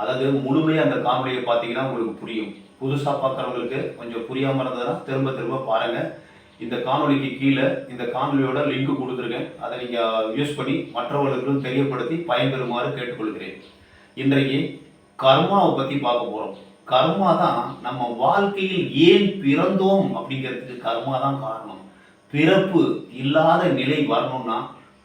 அதாவது முழுமையாக அந்த காமெடியை பார்த்தீங்கன்னா உங்களுக்கு புரியும். புதுசாக பார்க்குறவங்களுக்கு கொஞ்சம் புரியாமல் இருந்ததுன்னா திரும்ப திரும்ப பாருங்கள் இந்த காணொளிக்கு கீழே இந்த காணொலியோட லிங்க் கொடுத்துருக்கேன். அதை நீங்கள் யூஸ் பண்ணி மற்றவர்களுக்கும் தெரியப்படுத்தி பயன்பெறுமாறு கேட்டுக்கொள்கிறேன். இன்றைக்கு கர்மாவை பற்றி பார்க்க போகிறோம் கர்மா தான் நம்ம வாழ்க்கையில் ஏன் பிறந்தோம் அப்படிங்கிறதுக்கு கர்மா தான் காரணம். பிறப்பு இல்லாத நிலை வரணும்னா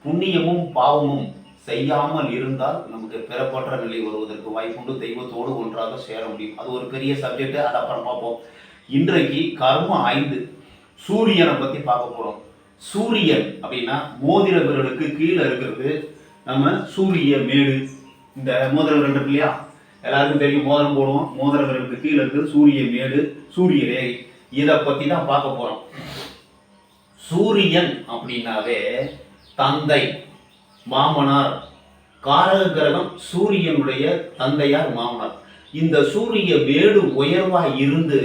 புண்ணியமும் பாவமும் செய்யாமல் இருந்தால் நமக்கு பிறப்பற்ற நிலை வருவதற்கு வாய்ப்புண்டு. தெய்வத்தோடு ஒன்றாக சேர முடியும். அது ஒரு பெரிய சப்ஜெக்ட் அதை அப்புறம் பார்ப்போம். இன்றைக்கு கர்ம ஐந்து. சூரியனை பற்றி பார்க்க போகிறோம் சூரியன் அப்படின்னா மோதிர விரலுக்கு கீழே இருக்கிறது. நம்ம சூரிய மேடு. இந்த மோதிர விரல் இருக்கு இல்லையா? எல்லாருக்கும் தெரியும். மோதிரம் போடுவோம். மோதிர விரலுக்கு கீழே இருக்குது சூரிய மேடு சூரிய ரேகை. இதை பற்றி தான் பார்க்க போகிறோம் சூரியன் அப்படின்னாவே தந்தை. மாமனார். காரக கிரகம் சூரியனுடைய தந்தையார் மாமனார். இந்த சூரிய வேடு உயர்வா இருந்து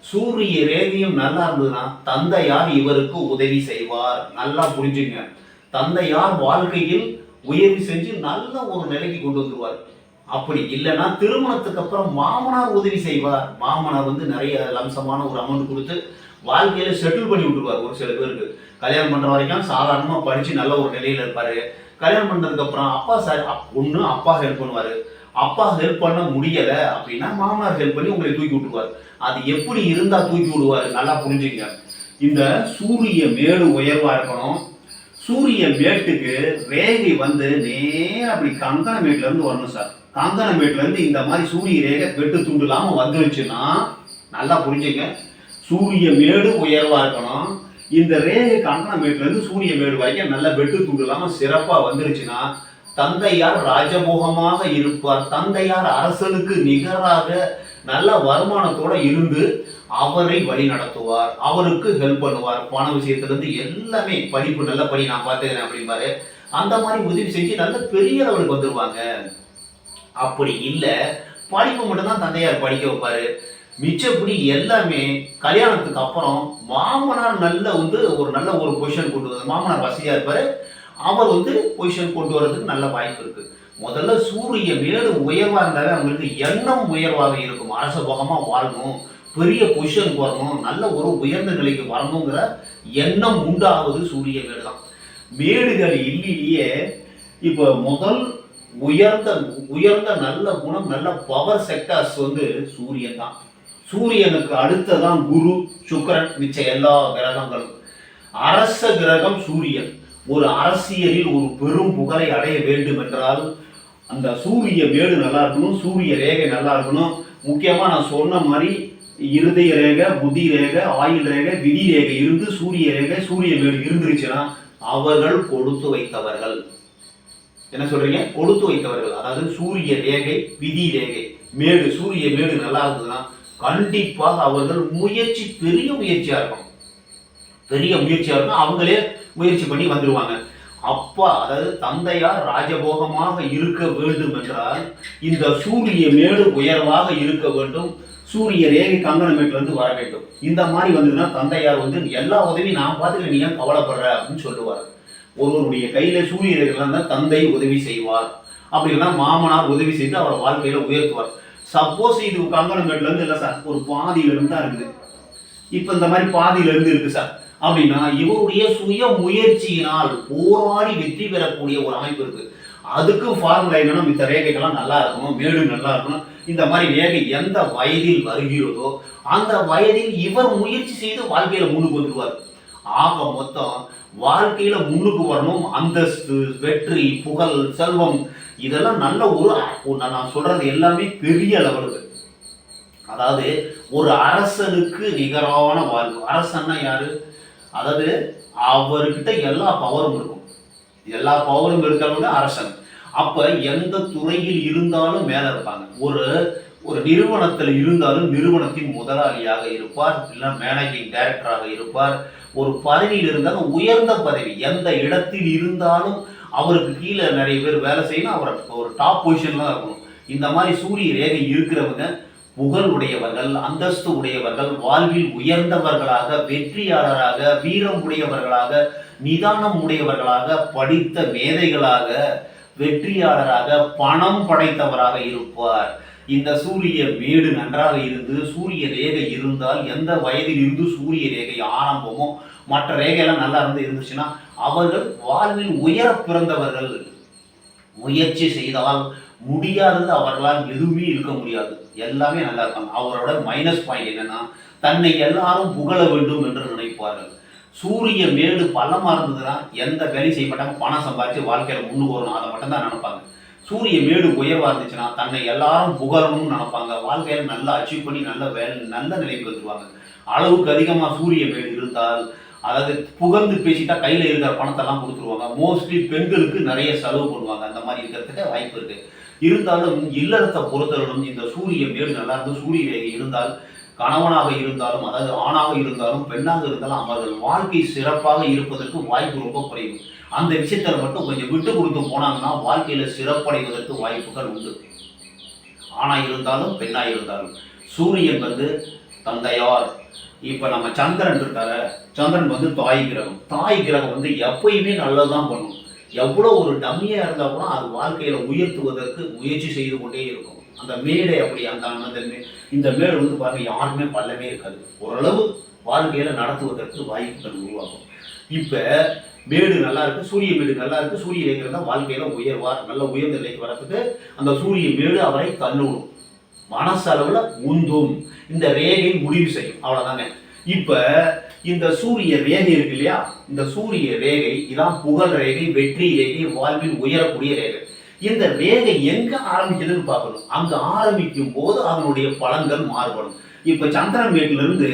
சூரிய ரேகையும் நல்லா இருந்ததுன்னா தந்தையார் இவருக்கு உதவி செய்வார். நல்லா புரிஞ்சுங்க. தந்தையார் வாழ்க்கையில் உயர்வு செஞ்சு நல்ல ஒரு நிலைக்கு கொண்டு வந்துருவார். அப்படி இல்லைன்னா திருமணத்துக்கு அப்புறம் மாமனார் உதவி செய்வார். மாமனார் வந்து நிறைய லம்சமான ஒரு அமௌண்ட் கொடுத்து வாழ்க்கையில செட்டில் பண்ணி விட்டுருவார் ஒரு சில பேருக்கு. கல்யாணம் பண்ற வரைக்கும் சாதாரணமா படிச்சு நல்ல ஒரு நிலையில இருப்பாரு. கல்யாணம் பண்ணதுக்கு அப்புறம் அப்பா சார் ஒன்று அப்பா ஹெல்ப் பண்ணுவார். அப்பா ஹெல்ப் பண்ண முடியல அப்படின்னா மாமனார் ஹெல்ப் பண்ணி உங்களை தூக்கி விட்டுருவார். அது எப்படி இருந்தா தூக்கி விடுவாரு? நல்லா புரிஞ்சுங்க இந்த சூரிய மேடு உயர்வா இருக்கணும். சூரிய மேட்டுக்கு ரேகை வந்து நேரம் அப்படி கங்கண மேட்ல இருந்து வரணும் சார் கங்கண மேட்ல இருந்து இந்த மாதிரி சூரிய ரேகை வெட்டு துண்டு இல்லாம வந்துருச்சுன்னா நல்லா புரிஞ்சுங்க சூரிய மேடு உயர்வா இருக்கணும். இந்த ரேகைக்கு கங்கண மேட்ல இருந்து சூரிய மேடு வரைக்கும் நல்ல வெட்டு துண்டு இல்லாம சிறப்பா வந்துருச்சுன்னா தந்தையார் ராஜபோகமாக இருப்பார். தந்தையார் அரசனுக்கு நிகராக நல்ல வருமானத்தோட இருந்து அவரை வழி நடத்துவார். அவருக்கு ஹெல்ப் பண்ணுவார். பண விஷயத்துலேருந்து எல்லாமே படிப்பு நல்ல படி நான் பார்த்துக்கிறேன் அப்படிம்பாரு. அந்த மாதிரி உதவி செஞ்சு நல்ல பெரிய அளவுக்கு வந்துருவாங்க. அப்படி இல்லை படிப்பு மட்டும்தான் தந்தையார் படிக்க வைப்பாரு. மிச்சப்படி எல்லாமே கல்யாணத்துக்கு அப்புறம் மாமனார் நல்ல வந்து ஒரு நல்ல ஒரு பொசிஷன் கொண்டு வந்து மாமனார் வசதியாக இருப்பார். அவர் வந்து பொசிஷன் கொண்டு வர்றதுக்கு நல்ல வாய்ப்பு இருக்குது முதல்ல சூரிய மேலும் உயர்வாக இருந்தாலே அவங்களுக்கு எண்ணம் உயர்வாக இருக்கும். அரச போகமாக வாழணும். பெரிய பொசிஷன் வரணும். நல்ல ஒரு உயர்ந்த நிலைக்கு வரணுங்கிற எண்ணம் உண்டாவது சூரிய மேடு தான் மேடுகள் இல்லையே இப்போ முதல் உயர்ந்த உயர்ந்த நல்ல குணம் நல்ல பவர் செக்டர்ஸ் வந்து சூரியன் தான் சூரியனுக்கு அடுத்ததான் குரு சுக்கரன் மிச்ச எல்லா கிரகங்களும். அரச கிரகம் சூரியன். ஒரு அரசியலில் ஒரு பெரும் புகழை அடைய வேண்டும் என்றால் அந்த சூரிய வேடு நல்லா இருக்கணும் சூரிய ரேகை நல்லா இருக்கணும். முக்கியமாக நான் சொன்ன மாதிரி இருதய ரேகை புத்தி ரேகை ஆயுள் ரேகை விதி ரேகை இருந்து சூரிய ரேகை சூரிய வேடு இருந்துருச்சுன்னா அவர்கள் கொடுத்து வைத்தவர்கள். என்ன சொல்றீங்க? கொடுத்து வைத்தவர்கள். அதாவது சூரிய ரேகை விதி ரேகை. மேடு சூரிய மேடு நல்லா இருந்ததுன்னா கண்டிப்பாக அவர்கள் முயற்சி பெரிய முயற்சியாக இருக்கும் பெரிய முயற்சியாக இருக்கும் அவங்களே முயற்சி பண்ணி வந்துடுவாங்க அப்பா அதாவது தந்தையார் ராஜபோகமாக இருக்க வேண்டும் என்றால் இந்த சூரிய மேடு உயர்வாக இருக்க வேண்டும். சூரிய ரேகை கங்கணமேட்டிலிருந்து வர வேண்டும். இந்த மாதிரி வந்ததுன்னா தந்தையார் வந்து எல்லா உதவியும் நான் பார்த்துக்க நீ ஏன் கவலைப்படுற? அப்படின்னு சொல்லுவார். ஒருவருடைய கையில சூரிய ரேகைலாம் தான் தந்தை உதவி செய்வார். அப்படின்னா மாமனார் உதவி செய்து அவரை வாழ்க்கையில உயர்த்துவார். சப்போஸ் இது கங்கணமேட்ல இருந்து இல்லை சார் ஒரு பாதியில இருந்து தான் இருக்குது. இப்போ இந்த மாதிரி பாதியில இருந்து இருக்கு சார். அப்படின்னா இவருடைய சுய முயற்சியினால் போராடி வெற்றி பெறக்கூடிய ஒரு அமைப்பு இருக்கு. அதுக்கு ஃபார்முலா என்னன்னா மித்த ரேகைகள்லாம் நல்லா இருக்கணும் மேடு நல்லா இருக்கணும். இந்த மாதிரி ரேகை எந்த வயதில் வருகிறதோ அந்த வயதில் இவர் முயற்சி செய்து வாழ்க்கையில முன்னுக்கு வந்துருவார். ஆக மொத்தம் வாழ்க்கையில முன்னுக்கு வரணும். அந்தஸ்து வெற்றி புகழ் செல்வம் இதெல்லாம் நல்ல ஒரு நான் சொல்றது எல்லாமே பெரிய லெவலுக்கு அதாவது ஒரு அரசனுக்கு நிகரான வாழ்வு. அரசன்னா யாரு? அதாவது அவர்கிட்ட எல்லா பவரும் இருக்கும். எல்லா பவரும் இருக்கிறவங்க அரசன். அப்ப எந்த துறையில் இருந்தாலும் மேல இருப்பாங்க. ஒரு ஒரு நிறுவனத்தில் இருந்தாலும் நிறுவனத்தின் முதலாளியாக இருப்பார் இல்லை மேனேஜிங் டைரக்டராக இருப்பார். ஒரு பதவியில் இருந்தாலும் உயர்ந்த பதவி. எந்த இடத்தில் இருந்தாலும் அவருக்கு கீழே நிறைய பேர் வேலை செய்யணும். அவரை ஒரு டாப் பொசிஷன்ல தான் இருக்கணும். இந்த மாதிரி சூரிய ரேகை இருக்கிறவங்க புகழ் உடையவர்கள் அந்தஸ்து உடையவர்கள் வாழ்வில் உயர்ந்தவர்களாக வெற்றியாளராக வீரம் உடையவர்களாக நிதானம் உடையவர்களாக படித்த மேதைகளாக வெற்றியாளராக பணம் படைத்தவராக இருப்பார். இந்த சூரிய வீடு நன்றாக இருந்து சூரிய ரேகை இருந்தால் எந்த வயதில் இருந்து சூரிய ரேகை ஆரம்பமோ மற்ற ரேகையெல்லாம் நல்லா இருந்து இருந்துச்சுன்னா அவர்கள் வாழ்வில் உயர பிறந்தவர்கள். முயற்சி செய்தால் முடியாதது அவர்களால் எதுவுமே இருக்க முடியாது. எல்லாமே நல்லா இருப்பாங்க. அவரோட மைனஸ் பாயிண்ட் என்னன்னா தன்னை எல்லாரும் புகழ வேண்டும் என்று நினைப்பார்கள். சூரிய மேடு பள்ளமாக இருந்ததுன்னா எந்த வேலையும் செய்ய மாட்டாங்க. பணம் சம்பாதிச்சு வாழ்க்கையில் முன்னுக்கு வரணும். அதை மட்டும்தான் நினைப்பாங்க. சூரிய மேடு உயர்வாக இருந்துச்சுன்னா தன்னை எல்லாரும் புகழணும்னு நினைப்பாங்க. வாழ்க்கையில் நல்லா அச்சீவ் பண்ணி நல்ல வேலை நல்ல நிலைக்கு வந்துருவாங்க. அளவுக்கு அதிகமாக சூரிய மேடு இருந்தால் அதாவது புகழ்ந்து பேசிட்டா கையில இருக்கிற பணத்தெல்லாம் கொடுத்துருவாங்க. மோஸ்ட்லி பெண்களுக்கு நிறைய செலவு பண்ணுவாங்க. அந்த மாதிரி இருக்கிறதுக்கு வாய்ப்பு இருக்கு. இருந்தாலும் இல்லறத்தை பொறுத்தவரைக்கும் இந்த சூரிய மேடு நல்லா இருந்து சூரிய ரேகை இருந்தால் கணவனாக இருந்தாலும் அதாவது ஆணாக இருந்தாலும் பெண்ணாக இருந்தாலும் அவர்கள் வாழ்க்கை சிறப்பாக இருப்பதற்கு வாய்ப்பு ரொம்ப குறைவு. அந்த விஷயத்தில் மட்டும் கொஞ்சம் விட்டு கொடுத்து போனாங்கன்னா வாழ்க்கையில சிறப்படைவதற்கு வாய்ப்புகள் உண்டு. ஆணாக இருந்தாலும் பெண்ணாக இருந்தாலும். சூரியன் வந்து தந்தையார். இப்போ நம்ம சந்திரன் இருக்காரு சந்திரன் வந்து தாய் கிரகம். தாய் கிரகம் வந்து எப்பயுமே நல்லதுதான் பண்ணும். எவ்வளோ ஒரு டம்மியாக இருந்தால் கூட அது வாழ்க்கையில உயர்த்துவதற்கு முயற்சி செய்து கொண்டே இருக்கும். அந்த மேடை அப்படி அந்த அந்த மே- இந்த மேடு வந்து பாருங்க யாருமே பல்லவே இருக்காது. ஓரளவு வாழ்க்கையில் நடத்துவதற்கு வாய்ப்புகள் உருவாகும். இப்போ மேடு நல்லா இருக்கு சூரிய மேடு நல்லா இருக்கு சூரிய ரேகை தான் வாழ்க்கையில் உயர்வார் நல்ல உயர்ந்த நிலைக்கு வரத்துக்கு அந்த சூரிய மேடு அவரை தள்ளுவிடும் மனசளவுல உந்தும். இந்த ரேகை முடிவு செய்யும். அவ்வளோதாங்க இப்போ இந்த சூரிய ரேகை இருக்கு இல்லையா? இந்த சூரிய ரேகை இதான் புகழ் ரேகை வெற்றி ரேகை வாழ்வில் உயரக்கூடிய ரேகை. இந்த ரேகை எங்க ஆரம்பிக்குதுன்னு பார்க்கணும். அங்க ஆரம்பிக்கும் போது அதனுடைய பலன்கள் மாறுபடும். இப்ப சந்திரமேட்ல இருந்து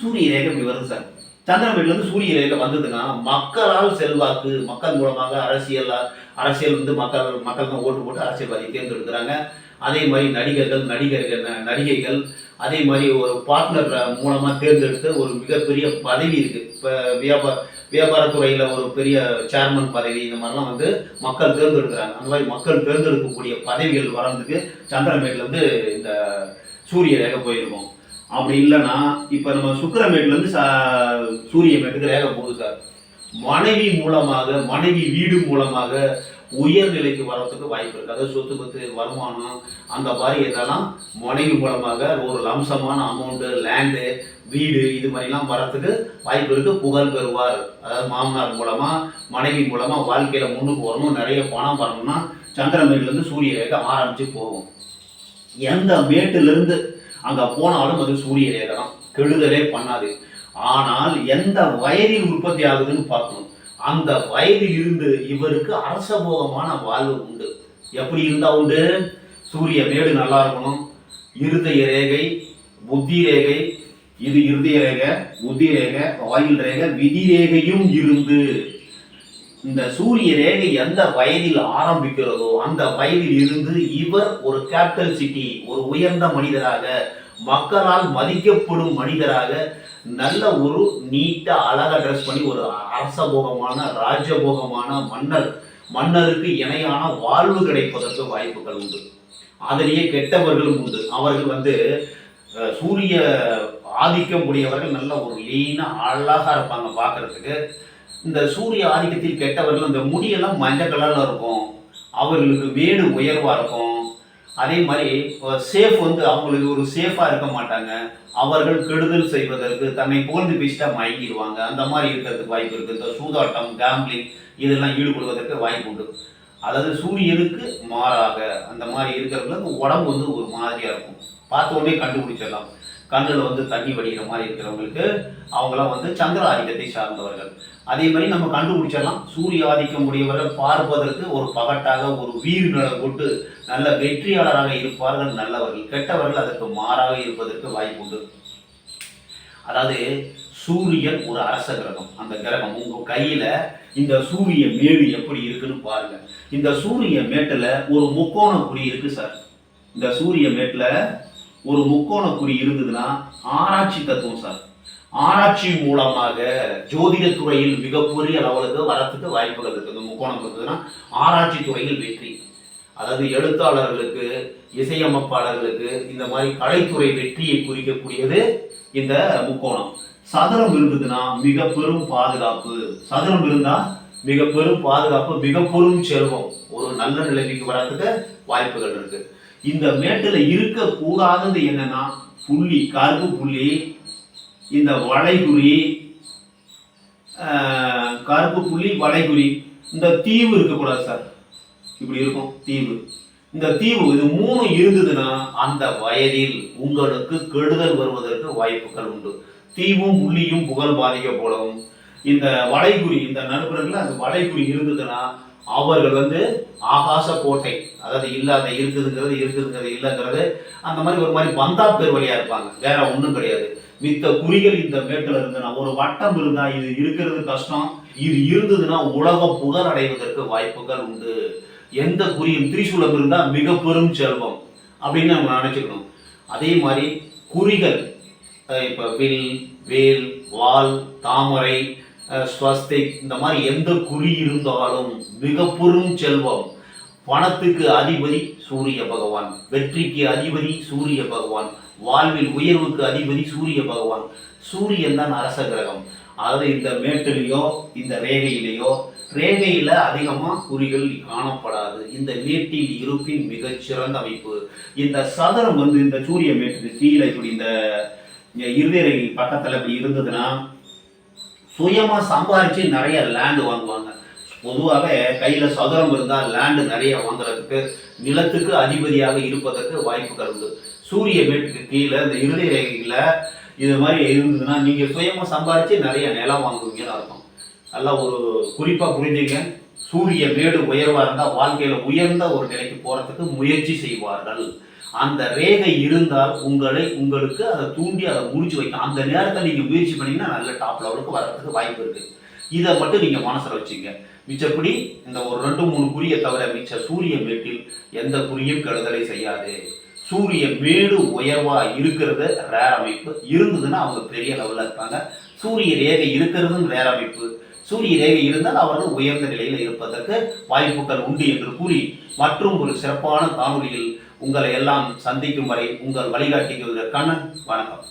சூரிய ரேகை இப்படி வருது சார். சந்திரமேட்ல இருந்து சூரிய ரேகை வந்ததுன்னா மக்களால் செல்வாக்கு மக்கள் மூலமாக அரசியல் அரசியல் வந்து மக்கள் மக்கள் தான் ஓட்டு போட்டு அரசியல்வாதி தேர்ந்தெடுக்கிறாங்க. அதே மாதிரி நடிகர்கள் நடிகர்கள் நடிகைகள் அதே மாதிரி ஒரு பார்ட்னர் மூலமாக தேர்ந்தெடுத்து ஒரு மிகப்பெரிய பதவி இருக்குது இப்போ வியாபார வியாபாரத்துறையில் ஒரு பெரிய சேர்மன் பதவி இந்த மாதிரிலாம் வந்து மக்கள் தேர்ந்தெடுக்கிறாங்க. அந்த மாதிரி மக்கள் தேர்ந்தெடுக்கக்கூடிய பதவிகள் வரதுக்கு சந்திரமேட்லேருந்து இந்த சூரிய ரேகை போயிருக்கோம். அப்படி இல்லைன்னா இப்போ நம்ம சுக்கரமேட்லேருந்து சா சூரியமேட்டுக்கு சூரிய ரேகை போகுது சார். மனைவி மூலமாக மனைவி வீடு மூலமாக உயர்நிலைக்கு வரத்துக்கு வாய்ப்பு இருக்குது அதாவது சொத்து பத்து வருமானம் அந்த மாதிரி இதெல்லாம் மனைவி மூலமாக ஒரு லம்சமான அமௌண்ட்டு லேண்டு வீடு இது மாதிரிலாம் வரத்துக்கு வாய்ப்பு இருக்குது புகழ் பெறுவார். அதாவது மாமனார் மூலமாக மனைவி மூலமாக வாழ்க்கையில் முன்னுக்கு வரணும். நிறைய பணம் வரணும்னா சந்திரமேட்லேருந்து சூரிய ரேகை ஆரம்பித்து போகும். எந்த மேட்டிலிருந்து அங்கே போனாலும் அது சூரிய ரேகை தான். கெடுதலே பண்ணாது. ஆனால் எந்த வயரில் உற்பத்தி ஆகுதுன்னு பார்க்கணும். அந்த வயது இருந்து இவருக்கு அரசபோகமான வாழ்வு உண்டு. எப்படி இருந்தா உண்டு? சூரிய மேடு நல்லா இருக்கணும். இருதய ரேகை புத்தி ரேகை இது இருதய ரேகை புத்தி ரேகை வாயில் ரேகை விதி ரேகையும் இருந்து. இந்த சூரிய ரேகை எந்த வயதில் ஆரம்பிக்கிறதோ அந்த வயதில் இருந்து இவர் ஒரு கேபிட்டல் சிட்டி ஒரு உயர்ந்த மனிதராக மக்களால் மதிக்கப்படும் மனிதராக நல்ல ஒரு நீட்டாக அழகா ட்ரெஸ் பண்ணி ஒரு அரசபோகமான ராஜபோகமான மன்னர் மன்னருக்கு இணையான வாழ்வு கிடைப்பதற்கு வாய்ப்புகள் உண்டு. அதிலேயே கெட்டவர்களும் உண்டு. அவர்கள் வந்து சூரிய ஆதிக்கம் உடையவர்கள் நல்ல ஒரு லீனாக அழகாக இருப்பாங்க பார்க்குறதுக்கு. இந்த சூரிய ஆதிக்கத்தில் கெட்டவர்கள் இந்த முடியெல்லாம் மஞ்சள் கலரில் இருக்கும். அவர்களுக்கு வேடு உயர்வாக இருக்கும். அதே மாதிரி சேஃப் வந்து அவங்களுக்கு ஒரு சேஃபாக இருக்க மாட்டாங்க. அவர்கள் கெடுதல் செய்வதற்கு தன்னை புகழ்ந்து பேசிட்டா மயங்கிடுவாங்க. அந்த மாதிரி இருக்கிறதுக்கு வாய்ப்பு இருக்குது இந்த சூதாட்டம் கேம்பிளிங் இதெல்லாம் ஈடுபடுவதற்கு வாய்ப்பு உண்டு. அதாவது சூரியனுக்கு மாறாக அந்த மாதிரி இருக்கிறவங்களுக்கு உடம்பு வந்து ஒரு மாதிரியாக இருக்கும். பார்த்த உடனே கண்டுபிடிச்சிடலாம். கண்ணில் வந்து தண்ணி வடிகிற மாதிரி இருக்கிறவங்களுக்கு அவங்களாம் வந்து சந்திர ஆதிக்கத்தை சார்ந்தவர்கள். அதே மாதிரி நம்ம கண்டுபிடிச்சிடலாம். சூரிய ஆதிக்கம் உடையவர்கள் பார்ப்பதற்கு ஒரு பகட்டாக ஒரு வீர் நிலம் கொண்டு நல்ல வெற்றியாளராக இருப்பார்கள் நல்லவர்கள். கெட்டவர்கள் அதற்கு மாறாக இருப்பதற்கு வாய்ப்பு உண்டு. அதாவது சூரியன் ஒரு அரச கிரகம். அந்த கிரகம் உங்கள் கையில் இந்த சூரிய மேடு எப்படி இருக்குன்னு பாருங்க. இந்த சூரிய மேட்டில் ஒரு முக்கோண குறி இருக்கு சார். இந்த சூரிய மேட்டில் ஒரு முக்கோண குறி இருந்ததுன்னா ஆராய்ச்சி தத்துவம் சார். ஆராய்ச்சி மூலமாக ஜோதிட துறையில் மிகப்பெரிய அளவுக்கு வரத்துக்கு வாய்ப்புகள் இருக்குது முக்கோணம் இருந்ததுன்னா ஆராய்ச்சி துறையில் வெற்றி. அதாவது எழுத்தாளர்களுக்கு இசையமைப்பாளர்களுக்கு இந்த மாதிரி கலைத்துறை வெற்றியை குறிக்கக்கூடியது இந்த முக்கோணம். சதுரம் இருந்ததுன்னா மிக பெரும் பாதுகாப்பு. சதுரம் இருந்தா மிக பெரும் பாதுகாப்பு மிக பெரும் செல்வம். ஒரு நல்ல நிலைமைக்கு வரத்துக்கு வாய்ப்புகள் இருக்கு. இந்த மேட்டில் இருக்க கூடாதது என்னன்னா புள்ளி கருப்பு புள்ளி இந்த வளைகுறி கருப்பு புள்ளி வளைகுறி இந்த தீவு இருக்கக்கூடாது சார். இப்படி இருக்கும் தீவு. இந்த தீவு இது மூணு இருந்ததுன்னா அந்த வயதில் உங்களுக்கு கெடுதல் வருவதற்கு வாய்ப்புகள் உண்டு. தீவும் புள்ளியும் புகழ் பாதிக்கப்படும் இந்த வளைகுறி இந்த நடுப்புறத்தில் அந்த வளைகுறி இருந்ததுன்னா அவர்கள் வந்து ஆகாச கோட்டை அதாவது இல்லாத இருக்குதுங்கிறது இருக்குதுங்கிறது இல்லைங்கிறது அந்த மாதிரி ஒரு மாதிரி பந்தா பேர் வழியா இருப்பாங்க. வேற ஒன்றும் கிடையாது. மித்த குறிகள் இந்த மேட்டில் இருந்ததுன்னா ஒரு வட்டம் இருந்தா இது இருக்கிறது கஷ்டம். இது இருந்ததுன்னா உலக புகழ் அடைவதற்கு வாய்ப்புகள் உண்டு. எந்த குறியும் திரிசூலம் இருந்தால் மிக பெரும் செல்வம் அப்படின்னு நம்ம நினைச்சுக்கணும். அதே மாதிரி குறிகள் இப்போ வில் வேல் வால் தாமரை ஸ்வஸ்திக் இந்த மாதிரி எந்த குறி இருந்தாலும் மிக பெரும் செல்வம். பணத்துக்கு அதிபதி சூரிய பகவான் வெற்றிக்கு அதிபதி சூரிய பகவான் வாழ்வில் உயர்வுக்கு அதிபதி சூரிய பகவான். சூரியன் தான் அரச கிரகம். அதாவது இந்த மேட்டிலேயோ இந்த ரேகையிலேயோ ரேகையில் அதிகமாக குறிகள் காணப்படாது. இந்த மேட்டில் இருப்பின் மிகச்சிறந்த அமைப்பு. இந்த சதுரம் வந்து இந்த சூரிய மேட்டுக்கு கீழே இப்படி இந்த இருதய பக்கத்தில் இப்படி இருந்ததுன்னா சுயமாக சம்பாரித்து நிறைய லேண்டு வாங்குவாங்க. பொதுவாகவே கையில் சதுரம் இருந்தால் லேண்டு நிறைய வாங்குறதுக்கு நிலத்துக்கு அதிபதியாக இருப்பதற்கு வாய்ப்புகள் உண்டு. சூரிய வீட்டுக்கு கீழே இந்த இறுதி ரேகையில் இது மாதிரி இருந்ததுன்னா நீங்கள் சுயமாக சம்பாரித்து நிறைய நிலம் வாங்குவீங்கன்னு அர்த்தம். நல்லா ஒரு குறிப்பாக புரிஞ்சுங்க. சூரிய மேடு உயர்வாக இருந்தால் வாழ்க்கையில் உயர்ந்த ஒரு நிலைக்கு போகிறதுக்கு முயற்சி செய்வார்கள். அந்த ரேகை இருந்தால் உங்களை உங்களுக்கு அதை தூண்டி அதை முடிச்சு வைக்கும். அந்த நேரத்தில் நீங்கள் முயற்சி பண்ணீங்கன்னா நல்ல டாப் லெவலுக்கு வர்றதுக்கு வாய்ப்பு இருக்குது இதை மட்டும் நீங்கள் மனசில் வச்சுங்க. மிச்சப்படி இந்த ஒரு ரெண்டு மூணு குறியை தவிர மிச்ச சூரிய மேட்டில் எந்த குறியும் கெடுதலை செய்யாது. சூரிய மேடு உயர்வாக இருக்கிறது ரேர் அமைப்பு. இருந்ததுன்னா அவங்க பெரிய லெவலில் இருப்பாங்க. சூரிய ரேகை இருக்கிறதும் ரேர் அமைப்பு. சூரிய ரேகை இருந்தால் அவர்கள் உயர்ந்த நிலையில் இருப்பதற்கு வாய்ப்புகள் உண்டு என்று கூறி மற்றும் ஒரு சிறப்பான காணொலியில் உங்களை எல்லாம் சந்திக்கும் வரை உங்கள் வழிகாட்டிக்கு கண்ணன் வணக்கம்.